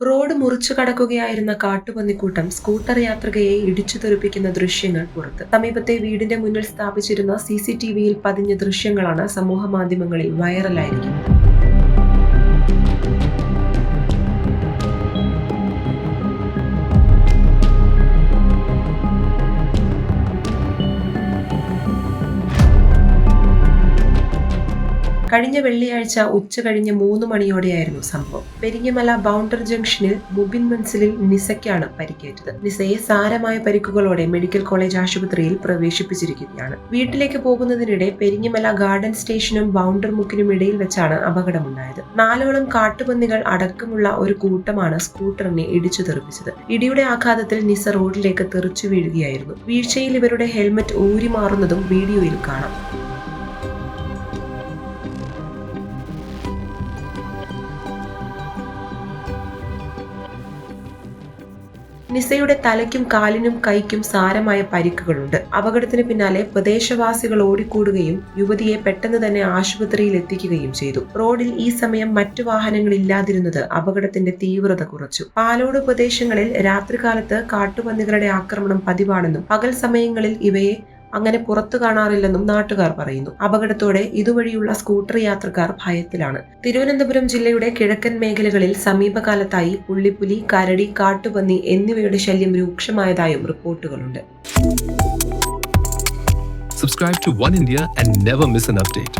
Road മുറിച്ചു കടക്കുകയായിരുന്ന കാട്ടുപന്നിക്കൂട്ടം scooter യാത്രികയെ ഇടിച്ചു തെറിപ്പിക്കുന്ന ദൃശ്യങ്ങൾ പുറത്ത്. സമീപത്തെ വീടിന്റെ മുന്നിൽ സ്ഥാപിച്ചിരുന്ന സി സി ടി വിയിൽ പതിഞ്ഞ ദൃശ്യങ്ങളാണ് സമൂഹ മാധ്യമങ്ങളിൽ വൈറലായിരിക്കുന്നത്. കഴിഞ്ഞ വെള്ളിയാഴ്ച ഉച്ച കഴിഞ്ഞ് മൂന്ന് മണിയോടെയായിരുന്നു സംഭവം. പെരിങ്ങമല ബൗണ്ടർ ജംഗ്ഷനിൽ മുബിൻ മൻസിലിൽ നിസയ്ക്കാണ് പരിക്കേറ്റത്. നിസയെ സാരമായ പരിക്കുകളോടെ മെഡിക്കൽ കോളേജ് ആശുപത്രിയിൽ പ്രവേശിപ്പിച്ചിരിക്കുകയാണ്. വീട്ടിലേക്ക് പോകുന്നതിനിടെ പെരിങ്ങമല ഗാർഡൻ സ്റ്റേഷനും ബൗണ്ടർ മുക്കിനും ഇടയിൽ വെച്ചാണ് അപകടമുണ്ടായത്. നാലോളം കാട്ടുപന്നികൾ അടക്കമുള്ള ഒരു കൂട്ടമാണ് സ്കൂട്ടറിനെ ഇടിച്ചു തെറിപ്പിച്ചത്. ഇടിയുടെ ആഘാതത്തിൽ നിസ റോഡിലേക്ക് തെറിച്ചു വീഴുകയായിരുന്നു. വീഴ്ചയിൽ ഇവരുടെ ഹെൽമറ്റ് ഊരി മാറുന്നതും വീഡിയോയിൽ കാണാം. നിസയുടെ തലയ്ക്കും കാലിനും കൈക്കും സാരമായ പരിക്കുകളുണ്ട്. അപകടത്തിന് പിന്നാലെ പ്രദേശവാസികൾ ഓടിക്കൂടുകയും യുവതിയെ പെട്ടെന്ന് തന്നെ ആശുപത്രിയിൽ എത്തിക്കുകയും ചെയ്തു. റോഡിൽ ഈ സമയം മറ്റു വാഹനങ്ങൾ ഇല്ലാതിരുന്നത് അപകടത്തിന്റെ തീവ്രത കുറച്ചു. പാലോട് പ്രദേശങ്ങളിൽ രാത്രികാലത്ത് കാട്ടുപന്നികളുടെ ആക്രമണം പതിവാണെന്നും പകൽ സമയങ്ങളിൽ ഇവയെ അങ്ങനെ പുറത്തു കാണാറില്ലെന്നും നാട്ടുകാർ പറയുന്നു. അപകടത്തോടെ ഇതുവഴിയുള്ള സ്കൂട്ടർ യാത്രക്കാർ ഭയത്തിലാണ്. തിരുവനന്തപുരം ജില്ലയുടെ കിഴക്കൻ മേഖലകളിൽ സമീപകാലത്തായി പുള്ളിപ്പുലി കരടി കാട്ടുപന്നി എന്നിവയുടെ ശല്യം രൂക്ഷമായതായും റിപ്പോർട്ടുകളുണ്ട്. Subscribe to One India and never miss an update.